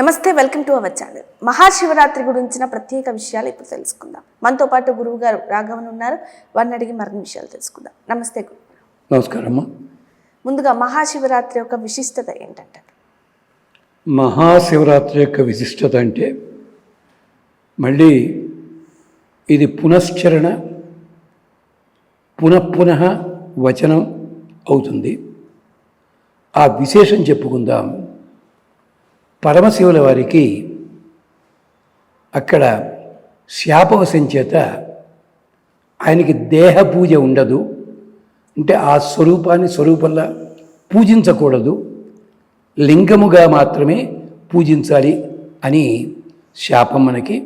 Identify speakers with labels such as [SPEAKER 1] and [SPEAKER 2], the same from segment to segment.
[SPEAKER 1] నమస్తే welcome to our channel. Mahashivratri గురించిన ప్రత్యేక విషయాలు ఇప్పుడు తెలుసుకుందాం. మనతో పాటు గురువు గారు రాఘవన్ ఉన్నారు. వారిని అడిగి మరిన్ని విషయాలు తెలుసుకుందాం. నమస్తే గురు.
[SPEAKER 2] నమస్కారమ్మ.
[SPEAKER 1] ముందుగా మహాశివరాత్రి యొక్క విశిష్టత ఏంటంటారు
[SPEAKER 2] మహాశివరాత్రి యొక్క విశిష్టత అంటే మళ్ళీ ఇది పునశ్చరణ పునఃపునః వచనం అవుతుంది. ఆ విశేషం చెప్పుకుందాం. పరమశివుల వారికి అక్కడ శాపవశం చేత ఆయనకి దేహ పూజ ఉండదు. అంటే ఆ స్వరూపాన్ని స్వరూపంలా పూజించకూడదు. లింగముగా మాత్రమే పూజించాలి అని శాపం మనకి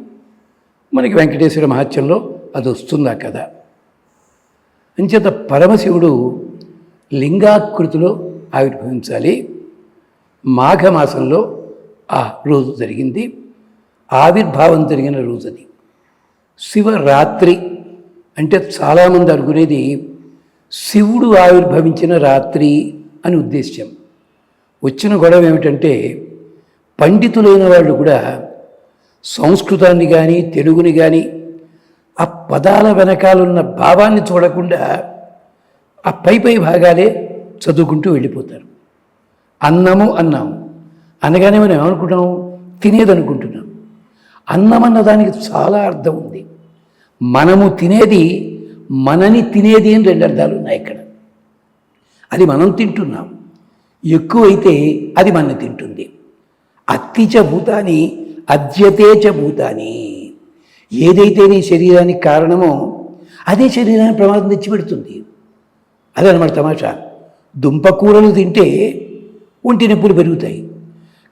[SPEAKER 2] మనకి వెంకటేశ్వర మహత్యంలో అది వస్తుంది ఆ కథ అంచేత పరమశివుడు లింగాకృతిలో ఆవిర్భవించాలి. మాఘమాసంలో ఆ రోజు జరిగింది. ఆవిర్భావం జరిగిన రోజు అది శివరాత్రి అంటే చాలామంది అనుకునేది శివుడు ఆవిర్భవించిన రాత్రి అని ఉద్దేశ్యం. వచ్చిన గొడవ ఏమిటంటే పండితులైన వాళ్ళు కూడా సంస్కృతాన్ని కానీ తెలుగుని కానీ ఆ పదాల వెనకాలన్న భావాన్ని చూడకుండా ఆ పై పై భాగాలే చదువుకుంటూ వెళ్ళిపోతారు. అన్నము అన్నాము. అనగానే మనం ఏమనుకుంటాం తినేది అనుకుంటున్నాం. అన్నం అన్న దానికి చాలా అర్థం ఉంది. మనము తినేది మనని తినేది అని రెండు అర్థాలు ఉన్నాయి ఇక్కడ. అది మనం తింటున్నాం. ఎక్కువైతే అది మన తింటుంది. అత్తిచ భూతాని అద్యతేచ భూతాని. ఏదైతే నీ శరీరానికి కారణమో అదే శరీరానికి ప్రమాదం తెచ్చిపెడుతుంది. అదనమాట తమాషా. దుంపకూరలు తింటే ఒంటి నొప్పులు పెరుగుతాయి.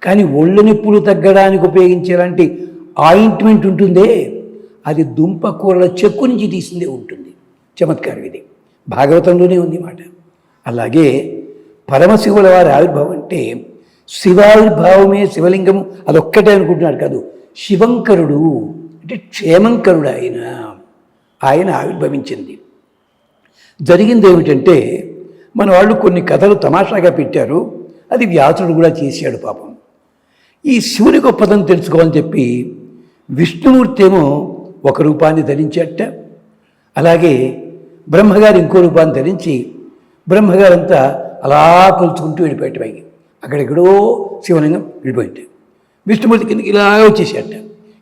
[SPEAKER 2] కానీ ఒళ్ళు నొప్పులు తగ్గడానికి ఉపయోగించేలాంటి ఆయింట్మెంట్ ఉంటుందే. అది దుంపకూరల చెక్కు నుంచి తీసిందే ఉంటుంది. చమత్కారం ఇది. భాగవతంలోనే ఉంది మాట. అలాగే పరమశివుల వారి ఆవిర్భావం అంటే శివావిర్భావమే శివలింగము అదొక్కటే అనుకుంటున్నారు కాదు. శివంకరుడు అంటే క్షేమంకరుడు ఆయన. ఆయన ఆవిర్భవించింది. జరిగింది ఏమిటంటే మన వాళ్ళు కొన్ని కథలు తమాషాగా పెట్టారు. అది వ్యాసుడు కూడా చేశాడు పాపం. ఈ శివుని గొప్పతనం తెలుసుకోవాలని చెప్పి విష్ణుమూర్తి ఏమో ఒక రూపాన్ని ధరించేట. అలాగే బ్రహ్మగారు ఇంకో రూపాన్ని ధరించి బ్రహ్మగారంతా అలా కొలుచుకుంటూ వెళ్ళిపోయాడు పైకి. అక్కడెక్కడో శివలింగం వెళ్ళిపోయింది విష్ణుమూర్తి కిందకి ఇలా వచ్చేసేట.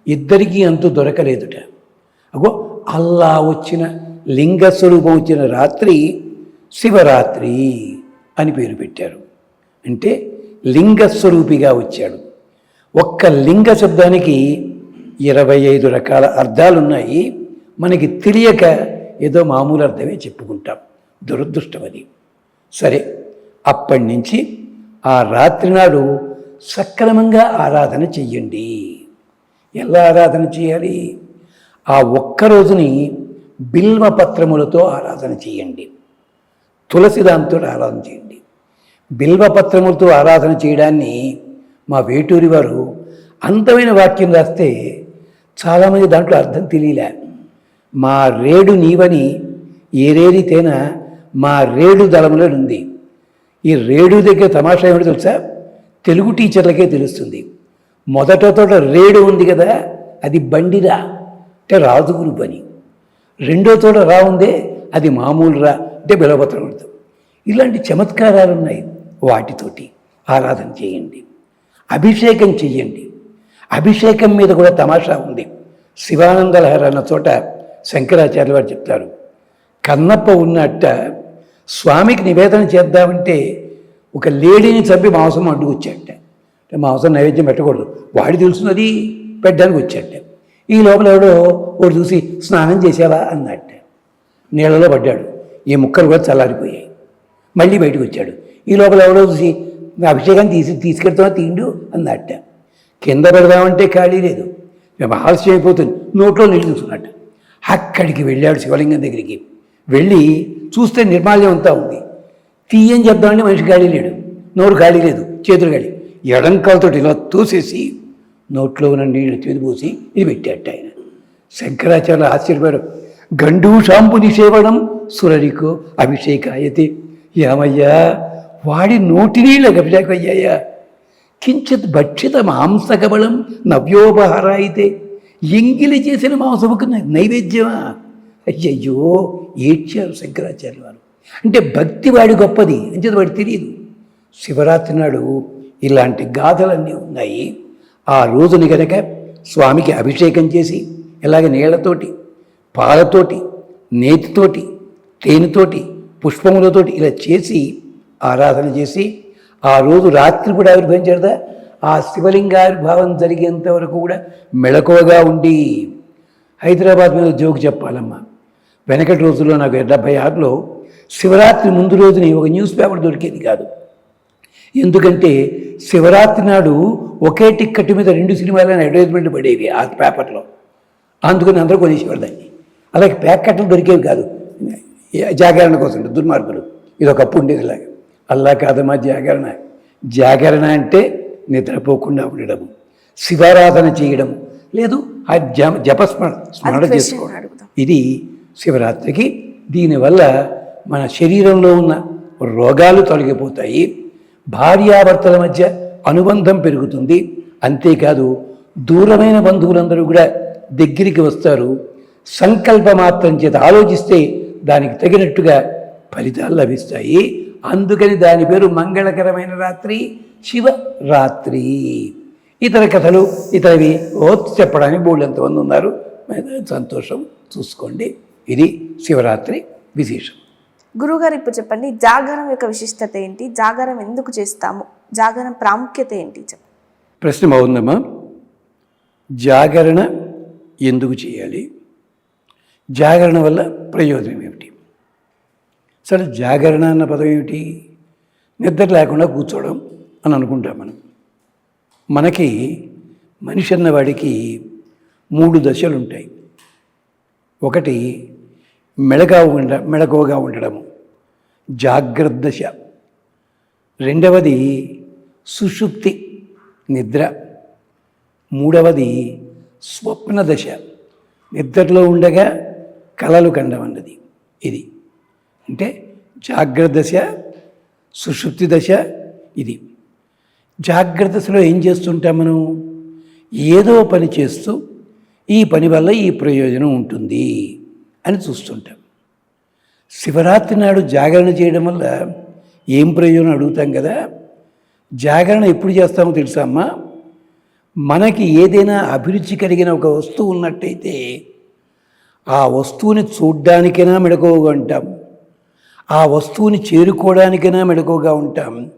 [SPEAKER 2] ఇద్దరికీ అంత దొరకలేదుట. అగో అల్లా వచ్చిన లింగ స్వరూపం వచ్చిన రాత్రి శివరాత్రి అని పేరు పెట్టారు. అంటే లింగస్వరూపిగా వచ్చాడు. ఒక్క లింగ శబ్దానికి ఇరవై ఐదు రకాల అర్థాలున్నాయి. మనకి తెలియక ఏదో మామూలు అర్థమే చెప్పుకుంటాం. దురదృష్టం అది సరే అప్పటి నుంచి ఆ రాత్రి నాడు సక్రమంగా ఆరాధన చెయ్యండి. ఎలా ఆరాధన చేయాలి? ఆ ఒక్క రోజుని బిల్వ పత్రములతో ఆరాధన చేయండి తులసి దాంతో ఆరాధన చేయండి బిల్వపత్రములతో ఆరాధన చేయడాన్ని మా వేటూరి వారు అంతమైన వాక్యం రాస్తే చాలామంది దాంట్లో అర్థం తెలియలే. మా రేడు నీవని ఏరేరి తేన మా రేడు దళంలో ఉంది ఈ రేడు దగ్గర తమాషా ఏమిటో తెలుసా? తెలుగు టీచర్లకే తెలుస్తుంది. మొదట తోట రేడు ఉంది కదా అది బండిరా అంటే రాజుగురు పని. రెండో తోట రా ఉందే అది మామూలు రా అంటే బిలవపత్రం ఇలాంటి చమత్కారాలు ఉన్నాయి వాటితోటి. ఆరాధన చేయండి. అభిషేకం చెయ్యండి. అభిషేకం మీద కూడా తమాషా ఉంది. శివానందలహరి అన్న చోట శంకరాచార్య వారు చెప్తారు కన్నప్ప ఉన్నట్ట స్వామికి నివేదన చేద్దామంటే ఒక లేడీని చంపి మాంసం అడ్డుకొచ్చాట. మాంసం నైవేద్యం పెట్టకూడదు. వాడి తెలుసున్నది పెట్టడానికి వచ్చాట. ఈ లోపల ఎవడో ఒకటి చూసి స్నానం చేసావా అన్నట్ట. నీళ్ళలో పడ్డాడు. ఈ ముక్కలు కూడా చల్లారిపోయాయి. మళ్ళీ బయటకు వచ్చాడు. ఈ లోపల ఎవడో చూసి అభిషేకం తీసి తీసుకెళ్తావా తిండు అన్నట్ట. కింద పెడదామంటే ఖాళీ లేదు. మేము ఆలస్యం అయిపోతుంది. నోట్లో నీళ్ళు చూసుకున్నట్ట అక్కడికి వెళ్ళాడు శివలింగం దగ్గరికి. వెళ్ళి చూస్తే నిర్మాల్యం అంతా ఉంది. తీయని చెప్దామంటే మనిషి గాలి లేడు. నోరు గాలి లేదు. చేతులు గాలి ఎడంకాలతో ఇలా తోసేసి నోట్లో ఉన్న నీళ్ళు చేతి పోసి ఇది పెట్టాట ఆయన. శంకరాచార్య ఆశ్చర్యపోయారు. గండూషాంపు నిషేవడం సురరికో అభిషేకాయతే. ఏమయ్యా? వాడి నోటి నీళ్ళకి అభిషేకం కించిత్ భక్షిత మాంసకబలం నవ్యోపహార అయితే ఎంగిలి చేసిన మాంసముకు నైవేద్యమా? అయ్యయ్యో ఏడ్చారు శంకరాచార్య వారు. అంటే భక్తి వాడి గొప్పది అంచేది వాడి తెలియదు. శివరాత్రి నాడు ఇలాంటి గాథలన్నీ ఉన్నాయి. ఆ రోజుని గనక స్వామికి అభిషేకం చేసి ఇలాగ నీళ్ళతోటి పాలతోటి నేతితోటి తేనెతోటి పుష్పములతోటి ఇలా చేసి ఆరాధన చేసి ఆ రోజు రాత్రి కూడా ఆవిర్భవించడదా ఆ శివలింగావిర్భావం జరిగేంత వరకు కూడా మెళకువగా ఉండి హైదరాబాద్ మీద జోకు చెప్పాలమ్మా. వెనకటి రోజుల్లో నాకు డెబ్బై ఆరులో శివరాత్రి ముందు రోజుని ఒక న్యూస్ పేపర్ దొరికేది కాదు. ఎందుకంటే శివరాత్రి నాడు ఒకే టిక్కెట్ మీద రెండు సినిమాలని అడ్వర్టైజ్మెంట్ పడేవి ఆ పేపర్లో. అందుకని అందరూ కొనేసేవారు దాన్ని అలాగే ప్యాకెట్లు దొరికేవి కాదు. జాగరణ కోసం దుర్మార్గులు. ఇది ఒకప్పుడు ఉండేది ఇలాగ అల్లా కాదమ్మా జాగరణ. జాగరణ అంటే నిద్రపోకుండా ఉండడం శివారాధన చేయడం లేదు ఆ జప జపస్మరణ స్మరణ చేసుకోవడం. ఇది శివరాత్రికి దీనివల్ల మన శరీరంలో ఉన్న రోగాలు తొలగిపోతాయి భార్యాభర్తల మధ్య అనుబంధం పెరుగుతుంది. అంతేకాదు దూరమైన బంధువులందరూ కూడా దగ్గరికి వస్తారు. సంకల్ప మాత్రం చేత ఆలోచిస్తే దానికి తగినట్టుగా ఫలితాలు లభిస్తాయి. అందుకని దాని పేరు మంగళకరమైన రాత్రి శివరాత్రి. ఇతర కథలు ఇతరవి ఓ చెప్పడానికి బోళ్ళు ఎంతమంది ఉన్నారు? సంతోషం చూసుకోండి. ఇది శివరాత్రి విశేషం.
[SPEAKER 1] గురువుగారు ఇప్పుడు చెప్పండి జాగరం యొక్క విశిష్టత ఏంటి? జాగరం ఎందుకు చేస్తాము? జాగరం ప్రాముఖ్యత ఏంటి? చెప్పండి.
[SPEAKER 2] ప్రశ్న బాగుందమ్మా. జాగరణ ఎందుకు చేయాలి? జాగరణ వల్ల ప్రయోజనం ఏమిటి? సరే జాగరణ అన్న పదం ఏమిటి? నిద్ర లేకుండా కూర్చోవడం అని అనుకుంటాం మనం. మనకి మనిషి అన్నవాడికి మూడు దశలు ఉంటాయి. ఒకటి మెళగా ఉండ మెళకువగా ఉండడము. జాగ్రత్త దశ. రెండవది సుషుప్తి నిద్ర. మూడవది స్వప్న దశ. నిద్రలో ఉండగా కలలు కండం అన్నది ఇది. అంటే జాగ్రత్త దశ సుషుప్తి దశ ఇది. జాగ్రత్త దశలో ఏం చేస్తుంటాం మనం? ఏదో పని చేస్తూ ఈ పని వల్ల ఈ ప్రయోజనం ఉంటుంది అని చూస్తుంటాం. శివరాత్రి నాడు జాగరణ చేయడం వల్ల ఏం ప్రయోజనం అడుగుతాం కదా? జాగరణ ఎప్పుడు చేస్తామో తెలుసా అమ్మా? మనకి ఏదైనా అభిరుచి కలిగిన ఒక వస్తువు ఉన్నట్టయితే ఆ వస్తువుని చూడ్డానికైనా మెడకోగా ఆ వస్తువుని చేరుకోవడానికైనా మెడుకుగా ఉంటాం.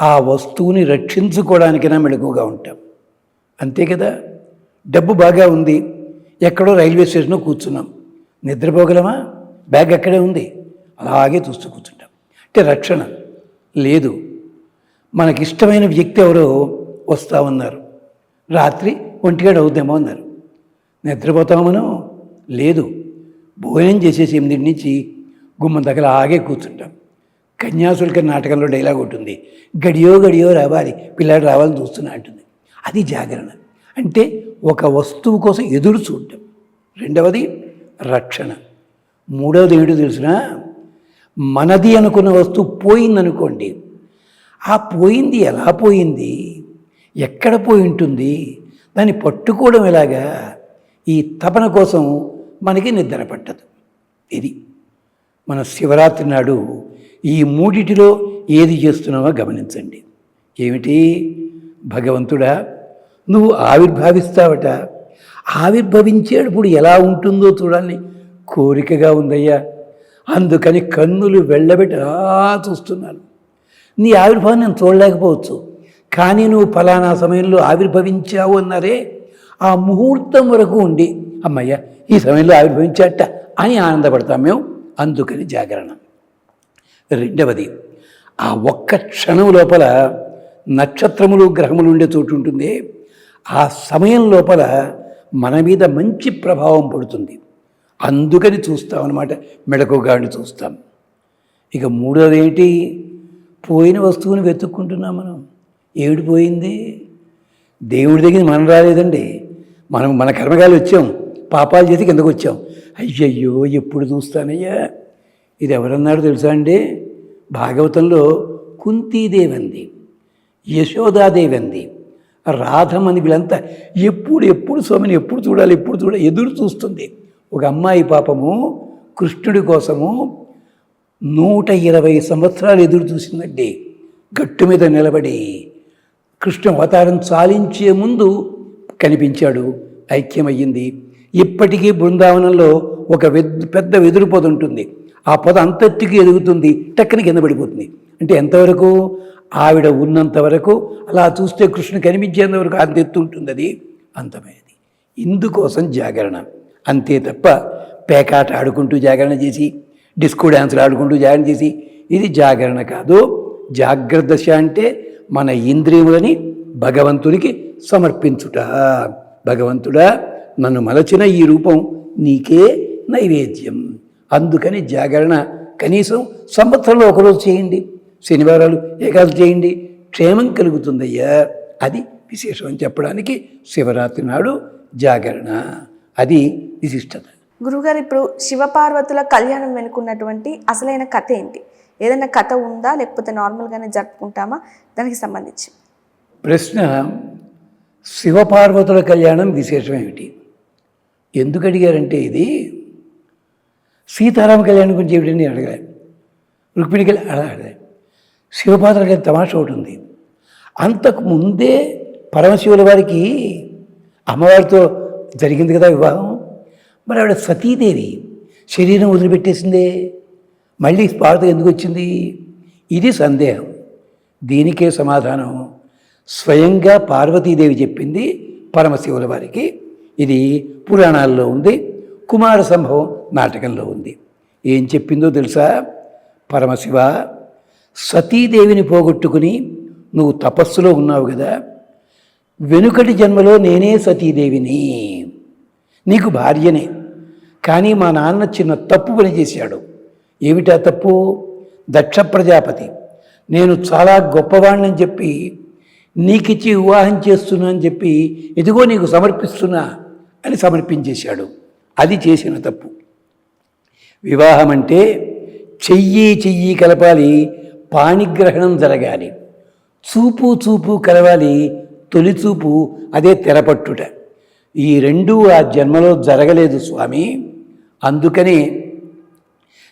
[SPEAKER 2] ఆ వస్తువుని రక్షించుకోవడానికైనా మెడకుగా ఉంటాం. అంతే కదా? డబ్బు బాగా ఉంది. ఎక్కడో రైల్వే స్టేషన్లో కూర్చున్నాం. నిద్రపోగలమా? బ్యాగ్ అక్కడే ఉంది. అలాగే చూస్తూ కూర్చుంటాం. అంటే రక్షణ లేదు. మనకిష్టమైన వ్యక్తి ఎవరో వస్తా ఉన్నారు. రాత్రి ఒంటిగాడు అవుద్దామో అన్నారు. నిద్రపోతామనో? లేదు. భోజనం చేసేసి ఎనిమిది నుంచి గుమ్మం దగ్గర ఆగే కూర్చుంటాం. కన్యాశుల్క నాటకంలో డైలాగ్ ఉంటుంది. గడియో గడియో రావాలి పిల్లాడు రావాలని చూస్తున్నా అంటుంది. అది జాగరణ. అంటే ఒక వస్తువు కోసం ఎదురు చూడటం. రెండవది రక్షణ. మూడవది ఏమిటో తెలిసిన? మనది అనుకున్న వస్తువు పోయిందనుకోండి. ఆ పోయింది ఎలా పోయింది? ఎక్కడ పోయి ఉంటుంది? దాన్ని పట్టుకోవడం ఎలాగా? ఈ తపన కోసం మనకి నిద్ర పట్టదు. ఇది మన శివరాత్రి నాడు ఈ మూడిటిలో ఏది చేస్తున్నామో గమనించండి. ఏమిటి? భగవంతుడా నువ్వు ఆవిర్భావిస్తావట. ఆవిర్భవించేటప్పుడు ఎలా ఉంటుందో చూడాలని కోరికగా ఉందయ్యా. అందుకని కన్నులు వెళ్ళబెట్టి అలా చూస్తున్నాను నీ ఆవిర్భావం నేను చూడలేకపోవచ్చు. కానీ నువ్వు ఫలానా సమయంలో ఆవిర్భవించావు అన్నారే ఆ ముహూర్తం వరకు ఉండి అమ్మయ్య ఈ సమయంలో ఆవిర్భవించాట అని ఆనందపడతాం మేము. అందుకని జాగరణ. రెండవది ఆ ఒక్క క్షణం లోపల నక్షత్రములు గ్రహములు ఉండే చోటు ఉంటుంది. ఆ సమయం లోపల మన మీద మంచి ప్రభావం పడుతుంది. అందుకని చూస్తాం అన్నమాట మెడకుగాడిని చూస్తాం. ఇక మూడోది ఏంటి పోయిన వస్తువుని వెతుక్కుంటున్నాం మనం. ఏమిటి పోయింది? దేవుడి దగ్గర మనం రాలేదండి. మనం మన కర్మకాయలు వచ్చాం. పాపాలు చేసి కిందకు వచ్చాం? అయ్యయ్యో ఎప్పుడు చూస్తానయ్యా? ఇది ఎవరన్నారు తెలుసా అండి? భాగవతంలో కుంతీదేవి అంది యశోదాదేవి అంది రాధమని వీళ్ళంతా ఎప్పుడు ఎప్పుడు స్వామిని ఎప్పుడు చూడాలి ఎప్పుడు చూడాలి ఎదురు చూస్తుంది. ఒక అమ్మాయి పాపము కృష్ణుడి కోసము నూట ఇరవై సంవత్సరాలు ఎదురు చూసిందండి. గట్టు మీద నిలబడి కృష్ణ అవతారం చాలించే ముందు కనిపించాడు. ఐక్యమయ్యింది. ఇప్పటికీ బృందావనంలో ఒక వెద్ పెద్ద వెదురు పొద ఉంటుంది. ఆ పొద అంతెత్తుకి ఎదుగుతుంది టక్కన కింద పడిపోతుంది. అంటే ఎంతవరకు? ఆవిడ ఉన్నంత వరకు అలా చూస్తే కృష్ణ కనిపించేంత వరకు అంత ఎత్తు ఉంటుంది అది అంతమైనది ఇందుకోసం జాగరణ. అంతే తప్ప పేకాట ఆడుకుంటూ జాగరణ చేసి డిస్కో డ్యాన్సులు ఆడుకుంటూ జాగరణ చేసి ఇది జాగరణ కాదు. జాగ్రత్త దశ అంటే మన ఇంద్రియములని భగవంతునికి సమర్పించుట. భగవంతుడా నన్ను మలచిన ఈ రూపం నీకే నైవేద్యం. అందుకని జాగరణ కనీసం సంవత్సరంలో ఒకరోజు చేయండి. శనివారాలు ఏకాదశి చేయండి. క్షేమం కలుగుతుందయ్యా. అది విశేషం అని చెప్పడానికి శివరాత్రి నాడు జాగరణ. అది విశిష్టత.
[SPEAKER 1] గురువుగారు ఇప్పుడు శివపార్వతుల కళ్యాణం వెనుకున్నటువంటి అసలైన కథ ఏంటి? ఏదైనా కథ ఉందా? లేకపోతే నార్మల్గానే జరుపుకుంటామా? దానికి సంబంధించి.
[SPEAKER 2] ప్రశ్న శివపార్వతుల కళ్యాణం విశేషం ఏమిటి? ఎందుకు అడిగారంటే ఇది సీతారామ కళ్యాణం గురించి ఏమిటని నేను అడగలే. రుక్మిణి కళ్యాణ్ అడగలే. శివపాత్ర గారి తమాషా ఒకటి ఉంది. అంతకు ముందే పరమశివుల వారికి అమ్మవారితో జరిగింది కదా వివాహం. మరి ఆవిడ సతీదేవి శరీరం వదిలిపెట్టేసిందే. మళ్ళీ పార్వతి ఎందుకు వచ్చింది? ఇది సందేహం. దీనికే సమాధానం. స్వయంగా పార్వతీదేవి చెప్పింది పరమశివుల వారికి. ఇది పురాణాల్లో ఉంది కుమార సంభవం నాటకంలో ఉంది. ఏం చెప్పిందో తెలుసా? పరమశివ సతీదేవిని పోగొట్టుకుని నువ్వు తపస్సులో ఉన్నావు కదా వెనుకటి జన్మలో నేనే సతీదేవిని నీకు భార్యనే. కానీ మా నాన్న చిన్న తప్పు పని చేశాడు. ఏమిటా తప్పు? దక్ష ప్రజాపతి. నేను చాలా గొప్పవాణ్ణని చెప్పి నీకిచ్చి వివాహం చేస్తున్నా అని చెప్పి ఇదిగో నీకు సమర్పిస్తున్నా. అని సమర్పించేశాడు. అది చేసిన తప్పు. వివాహం అంటే చెయ్యి చెయ్యి కలపాలి పాణిగ్రహణం జరగాలి. చూపు చూపు కలవాలి తొలి చూపు అదే తెరపట్టుట. ఈ రెండూ ఆ జన్మలో జరగలేదు స్వామి. అందుకని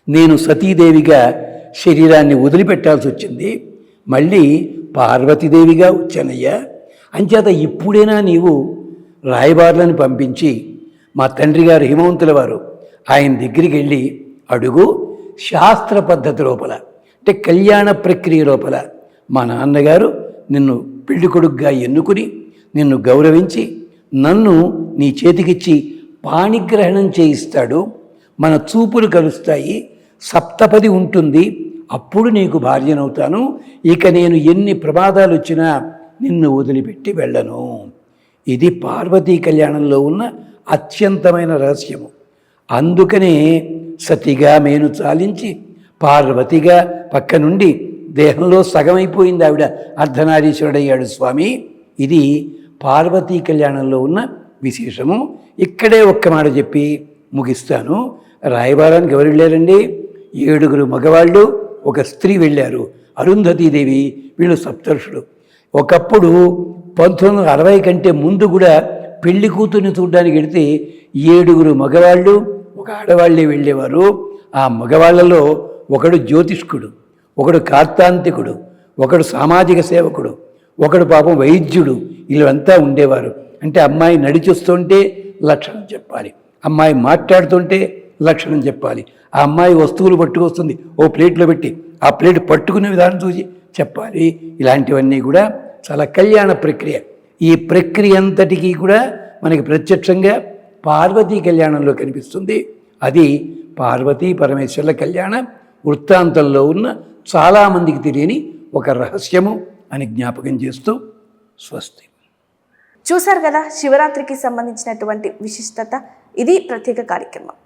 [SPEAKER 2] నేను సతీదేవిగా శరీరాన్ని వదిలిపెట్టాల్సి వచ్చింది. మళ్ళీ పార్వతీదేవిగా వచ్చానయ్యా. అంచేత ఇప్పుడైనా నీవు రాయబారులను పంపించి మా తండ్రి గారు హిమవంతుల వారు ఆయన దగ్గరికి వెళ్ళి అడుగు శాస్త్ర పద్ధతి లోపల అంటే కళ్యాణ ప్రక్రియ లోపల మా నాన్నగారు నిన్ను పెళ్ళి కొడుకుగా ఎన్నుకుని నిన్ను గౌరవించి నన్ను నీ చేతికిచ్చి పాణిగ్రహణం చేయిస్తాడు. మన చూపులు కలుస్తాయి. సప్తపది ఉంటుంది. అప్పుడు నీకు భార్యనవుతాను. ఇక నేను ఎన్ని ప్రమాదాలు వచ్చినా నిన్ను వదిలిపెట్టి వెళ్ళను. ఇది పార్వతీ కళ్యాణంలో ఉన్న అత్యంతమైన రహస్యము. అందుకనే సతిగా మేను చాలించి పార్వతిగా పక్క నుండి దేహంలో సగమైపోయింది ఆవిడ అర్ధనారీశ్వరుడయ్యాడు స్వామి. ఇది పార్వతీ కళ్యాణంలో ఉన్న విశేషము. ఇక్కడే ఒక్క మాట చెప్పి ముగిస్తాను. రాయబారానికి ఎవరు వెళ్ళారండి? ఏడుగురు మగవాళ్ళు ఒక స్త్రీ వెళ్ళారు. అరుంధతీదేవి వీళ్ళు సప్తర్షుడు ఒకప్పుడు పంతొమ్మిది వందల అరవై కంటే ముందు కూడా పెళ్ళి కూతుర్ని చూడడానికి వెడితే ఏడుగురు మగవాళ్ళు ఒక ఆడవాళ్ళే వెళ్ళేవారు. ఆ మగవాళ్ళలో ఒకడు జ్యోతిష్కుడు ఒకడు కార్తాంతికుడు ఒకడు సామాజిక సేవకుడు ఒకడు పాపం వైద్యుడు వీళ్ళంతా ఉండేవారు. అంటే అమ్మాయి నడిచొస్తుంటే లక్షణం చెప్పాలి అమ్మాయి మాట్లాడుతుంటే లక్షణం చెప్పాలి. ఆ అమ్మాయి వస్తువులు పట్టుకొస్తుంది ఓ ప్లేట్లో పెట్టి ఆ ప్లేట్ పట్టుకునే విధానం చూసి చెప్పాలి. ఇలాంటివన్నీ కూడా చాలా కళ్యాణ ప్రక్రియ. ఈ ప్రక్రియ అంతటికీ కూడా మనకి ప్రత్యక్షంగా పార్వతీ కళ్యాణంలో కనిపిస్తుంది. అది పార్వతీ పరమేశ్వర్ల కళ్యాణ వృత్తాంతంలో ఉన్న చాలామందికి తెలియని ఒక రహస్యము అని జ్ఞాపకం చేస్తూ స్వస్తి.
[SPEAKER 1] చూశారు కదా శివరాత్రికి సంబంధించినటువంటి విశిష్టత. ఇది ప్రత్యేక కార్యక్రమం.